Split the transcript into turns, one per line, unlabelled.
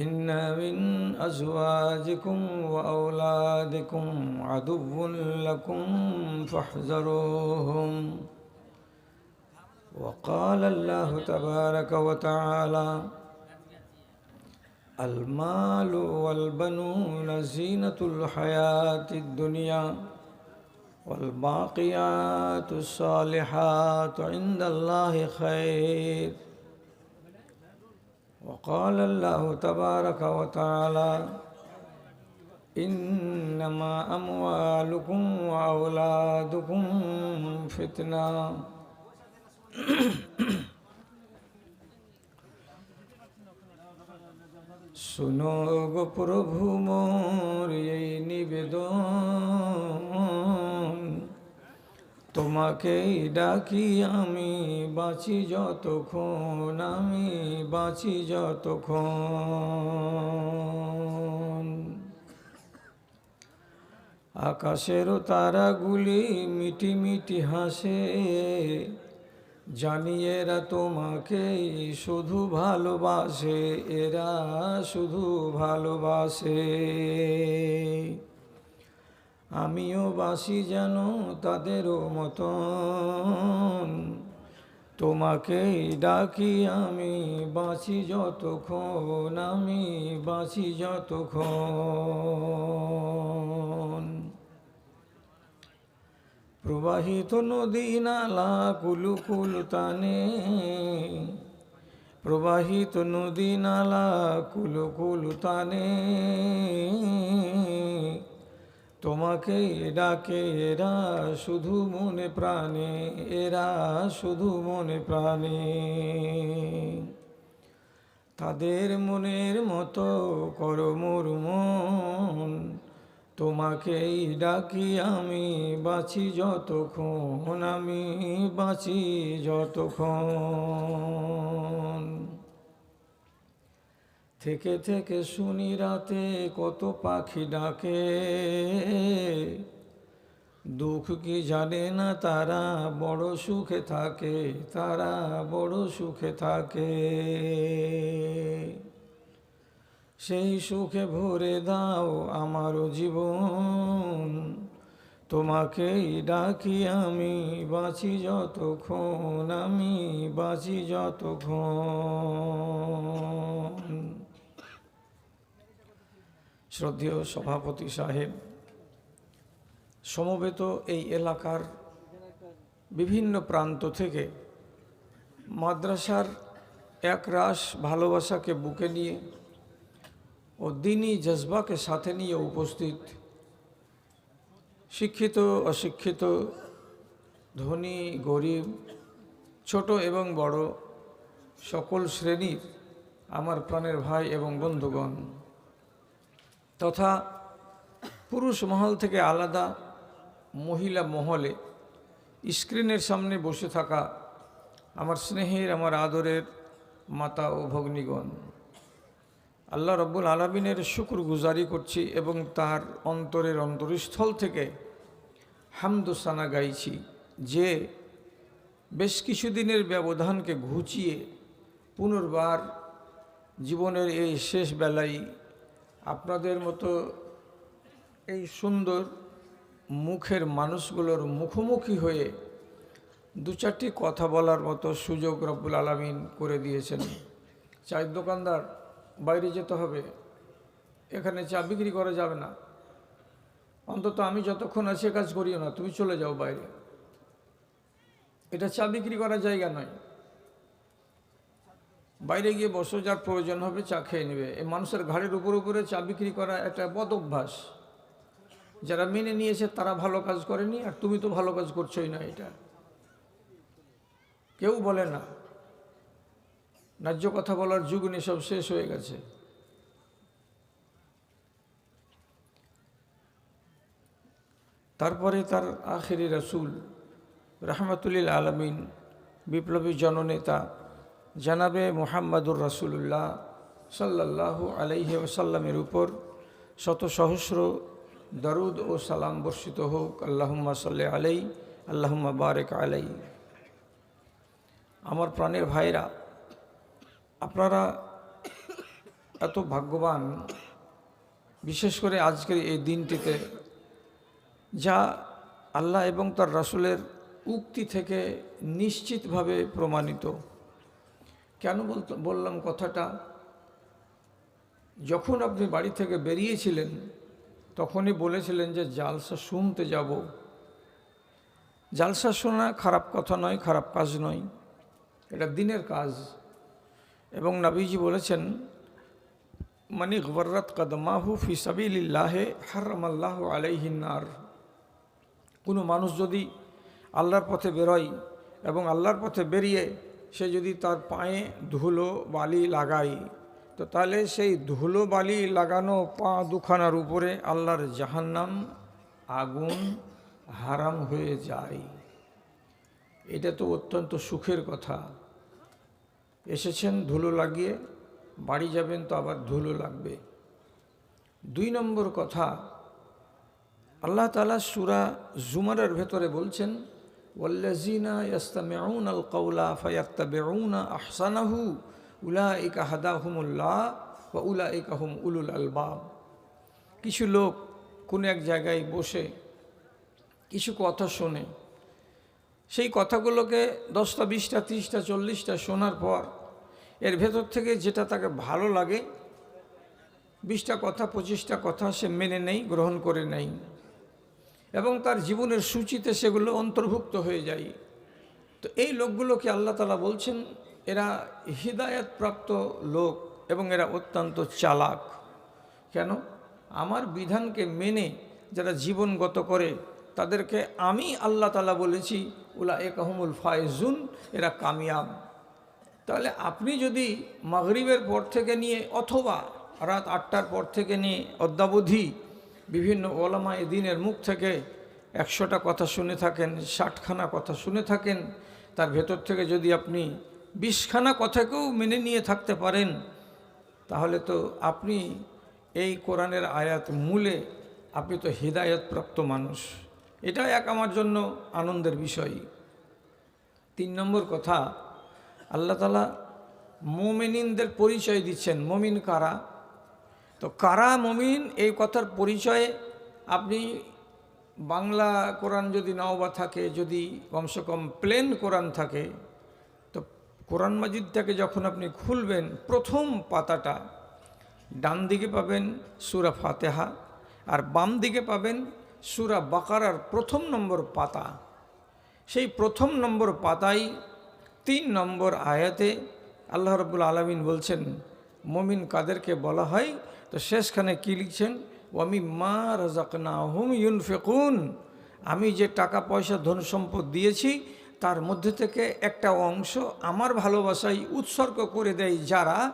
إن من أزواجكم وأولادكم عدو لكم فاحذروهم. وقال الله تبارك وتعالى المال والبنون زينة الحياة الدنيا والباقيات الصالحات عند الله خير. وقال الله تبارك وتعالى إنما أموالكم وأولادكم فتنة শুনো গো প্রভু মোর এই নিবেদন তোমাকেই ডাকি আমি, বাঁচি যতক্ষণ, আমি বাঁচি যতক্ষণ। আকাশেরও তারাগুলি মিটি মিটি হাসে জানি এরা তোমাকে শুধু ভালোবাসে, এরা শুধু ভালোবাসে। আমিও বাসি যেন তাদেরও মতন। তোমাকেই ডাকি আমি বাঁচি যতক্ষণ, আমি বাঁচি যতক্ষণ। প্রবাহিত নদী নালা, কুলু কুলু টানে। প্রবাহিত নদী নালা, কুলু কুলু টানে তোমাকে ডাকে এরা শুধু মনে প্রাণে, এরা শুধু মনে প্রাণে। তাদের মনের মতো করো মোর মন তোমাকেই ডাকি আমি, বাঁচি যতক্ষণ, আমি বাঁচি যতক্ষণ। থেকে থেকে শুনি রাতে কত পাখি ডাকে। দুঃখ কি জানে না তারা বড় সুখে থাকে, তারা বড় সুখে থাকে। সেই সুখে ভরে দাও আমারও জীবন, তোমাকেই ডাকি আমি, বাঁচি যতক্ষণ, আমি বাঁচি যতক্ষণ। শ্রদ্ধেয় সভাপতি সাহেব, সমবেত এই এলাকার বিভিন্ন প্রান্ত থেকে মাদ্রাসার এক একরাশ ভালোবাসাকে বুকে নিয়ে ও দিনই জজবাকে সাথে নিয়ে উপস্থিত শিক্ষিত, অশিক্ষিত, ধনী, গরিব, ছোট এবং বড় সকল শ্রেণির আমার প্রাণের ভাই এবং বন্ধুগণ। তথা পুরুষ মহল থেকে আলাদা মহিলা মহলে স্ক্রিনের সামনে বসে থাকা আমার স্নেহের, আমার আদরের মাতা ও ভগ্নীগণ। আল্লাহ রব্বুল আলমিনের শুকুর গুজারি করছি এবং তার অন্তরের অন্তরস্থল থেকে হামদোসানা গাইছি যে বেশ কিছুদিনের ব্যবধানকে ঘুচিয়ে পুনর্বার জীবনের এই শেষ বেলায় আপনাদের মতো এই সুন্দর মুখের মানুষগুলোর মুখোমুখি হয়ে দু চারটি কথা বলার মতো সুযোগ রব্বুল আলমিন করে দিয়েছেন। চায়ের দোকানদার বাইরে যেতে হবে, এখানে চা বিক্রি করা যাবে না। অন্তত আমি যতক্ষণ আছি কাজ করিও না, তুমি চলে যাও বাইরে। এটা চা বিক্রি করার জায়গা নয়। বাইরে গিয়ে বসো, যার প্রয়োজন হবে চা খেয়ে নেবে। এই মানুষের ঘাড়ের উপর উপরে চা বিক্রি করা একটা বদ অভ্যাস যারা মেনে নিয়েছে, তারা ভালো কাজ করেনি, আর তুমি তো ভালো কাজ করছোই না এটা। কেউ বলে না। ন্যায্য কথা বলার যুগ নেই, সব শেষ হয়ে গেছে। তারপরে তার আখেরি রসুল রহমতুল্লিল আলমিন, বিপ্লবী জননেতা জানাবে মোহাম্মদুর রসুল্লাহ সাল্লাহ আলাইহি ওসাল্লামের উপর শত সহস্র দরুদ ও সালাম বর্ষিত হোক। আল্লাহুম্মা সাল্লি আলাই আল্লাহুম্মা বারেক আলাই আমার প্রাণের ভাইরা, আপনারা এত ভাগ্যবান, বিশেষ করে আজকের এই দিনটিতে, যা আল্লাহ এবং তার রাসূলের উক্তি থেকে নিশ্চিতভাবে প্রমাণিত। কেন বললাম কথাটা? যখন আপনি বাড়ি থেকে বেরিয়েছিলেন, তখনই বলেছিলেন যে জালসা শুনতে যাব। জালসা শোনা খারাপ কথা নয়, খারাপ কাজ নয়। এটা দিনের কাজ। এবং নাবিজি বলেছেন, মানি গবরত কদমাহু ফি সাবিল্লাহে হারামাল্লাহ আলাইহিনার কোনো মানুষ যদি আল্লাহর পথে বেরোয় এবং আল্লাহর পথে বেরিয়ে সে যদি তার পায়ে ধুলো বালি লাগায়, তো তাহলে সেই ধুলো বালি লাগানো পা দুখানার উপরে আল্লাহর জাহান্নাম আগুন হারাম হয়ে যায়। এটা তো অত্যন্ত সুখের কথা। এসেছেন ধুলো লাগিয়ে, বাড়ি যাবেন তো আবার ধুলো লাগবে। দুই নম্বর কথা, আল্লাহ তালা সুরা জুমারের ভেতরে বলছেন ইয়াস্তামিউন আল কৌলা ফায়াত্তাবিউনা আহসানাহু উলাইকা হাদাহুমুল্লাহ বা উলাইকা হুম উলুল আলবাব কিছু লোক কোনো এক জায়গায় বসে কিছু কথা শোনে। সেই কথাগুলোকে দশটা, বিশটা, তিরিশটা, চল্লিশটা শোনার পর এর ভেতর থেকে যেটা তাকে ভালো লাগে, বিশটা কথা, পঁচিশটা কথা সে মেনে নেই, গ্রহণ করে নেই। এবং তার জীবনের সূচিতে সেগুলো অন্তর্ভুক্ত হয়ে যায়। তো এই লোকগুলোকে আল্লাহ তালা বলছেন, এরা হৃদায়তপ্রাপ্ত লোক এবং এরা অত্যন্ত চালাক। কেন? আমার বিধানকে মেনে যারা জীবন গত করে, তাদেরকে আমি আল্লাহ তালা বলেছি উলা একহমুল ফায়জুন, এরা কামিয়াব। তাহলে আপনি যদি মাগরিবের পর থেকে নিয়ে অথবা রাত আটটার পর থেকে নিয়ে অদ্যাবধি বিভিন্ন ওলামা দিনের মুখ থেকে একশোটা কথা শুনে থাকেন, ষাটখানা কথা শুনে থাকেন। তার ভেতর থেকে যদি আপনি বিশখানা কথাকেও মেনে নিয়ে থাকতে পারেন, তাহলে তো আপনি এই কোরআনের আয়াত মূলে আপনি তো হৃদায়তপ্রাপ্ত মানুষ। এটা এক আমার জন্য আনন্দের বিষয়। তিন নম্বর কথা, আল্লাহ তালা মোমিনদের পরিচয় দিচ্ছেন। মমিন কারা? তো কারা মমিন? এই কথার পরিচয়ে আপনি বাংলা কোরআন যদি নাও বা থাকে, যদি কমসে কম প্লেন কোরআন থাকে, তো কোরআন মাজিদটাকে যখন আপনি খুলবেন, প্রথম পাতাটা ডান দিকে পাবেন সুরা ফাতেহা আর বাম দিকে পাবেন সুরা বাকারার প্রথম নম্বর পাতা। সেই প্রথম নম্বর পাতায় তিন নম্বর আয়াতে আল্লাহ রবুল আলমিন বলছেন, মমিন কাদেরকে বলা হয় তো শেষখানে কী লিখছেন? ওয়ামি মা রাজাকনা হুম ইউনফেকুন। আমি যে টাকা, পয়সা, ধন সম্পদ দিয়েছি, তার মধ্যে থেকে একটা অংশ আমার ভালোবাসায় উৎসর্গ করে দেয় যারা